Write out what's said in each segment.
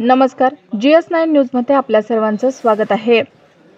नमस्कार G S nine न्यूजमध्ये आपल्या सर्वांचं स्वागत आहे.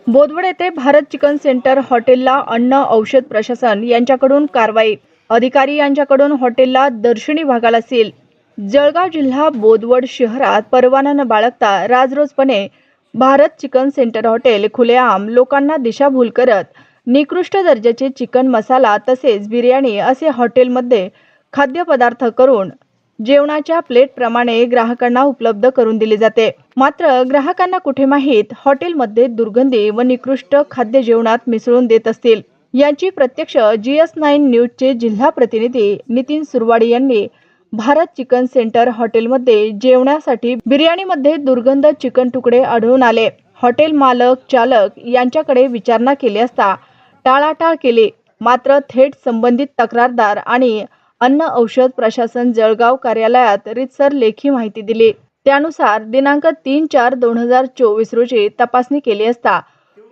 बोदवड येथे भारत चिकन सेंटर हॉटेलला अन्न औषध प्रशासन यांच्याकडून कारवाई. अधिकारी यांच्याकडून हॉटेलला दर्शनी भागाला सील. जळगाव जिल्हा बोदवड शहरात परवाना न बाळगता राजरोजपणे भारत चिकन सेंटर हॉटेल खुलेआम लोकांना दिशाभूल करत निकृष्ट दर्जाचे चिकन मसाला तसेच बिर्याणी असे हॉटेलमध्ये खाद्यपदार्थ करून जेवणाच्या प्लेटप्रमाणे ग्राहकांना उपलब्ध करून दिली जाते. मात्र ग्राहकांना कुठे माहीत हॉटेलमध्ये दुर्गंधी व निकृष्ट खाद्य जेवणात मिसळून देत असतील. याची प्रत्यक्ष जी एस नाईन न्यूजचे जिल्हा प्रतिनिधी नितीन सुरवाडी यांनी भारत चिकन सेंटर हॉटेलमध्ये जेवणासाठी बिर्याणीमध्ये दुर्गंध चिकन तुकडे आढळून आले. हॉटेल मालक चालक यांच्याकडे विचारणा केली असता टाळाटाळ केली. मात्र थेट संबंधित तक्रारदार आणि अन्न औषध प्रशासन जळगाव कार्यालयात रितसर लेखी माहिती दिली. त्यानुसार दिनांक तीन चार दोन हजार चोवीस रोजी तपासणी केली असता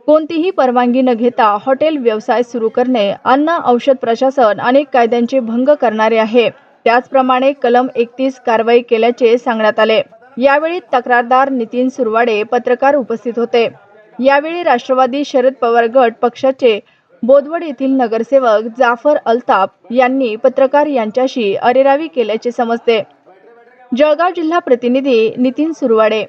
कोणतीही परवानगी न घेता हॉटेल व्यवसाय सुरू करणे अन्न औषध प्रशासन अनेक कायद्यांचे भंग करणारे आहे. त्याचप्रमाणे कलम एकतीस कारवाई केल्याचे सांगण्यात आले. यावेळी तक्रारदार नितीन सुरवाडे पत्रकार उपस्थित होते. यावेळी राष्ट्रवादी शरद पवार गट पक्षाचे बोदवड येथील नगरसेवक जाफर अल्ताफ यांनी पत्रकार यांच्याशी अरेरावी केल्याचे समजते. जळगाव जिल्हा प्रतिनिधी नितीन सुरवाडे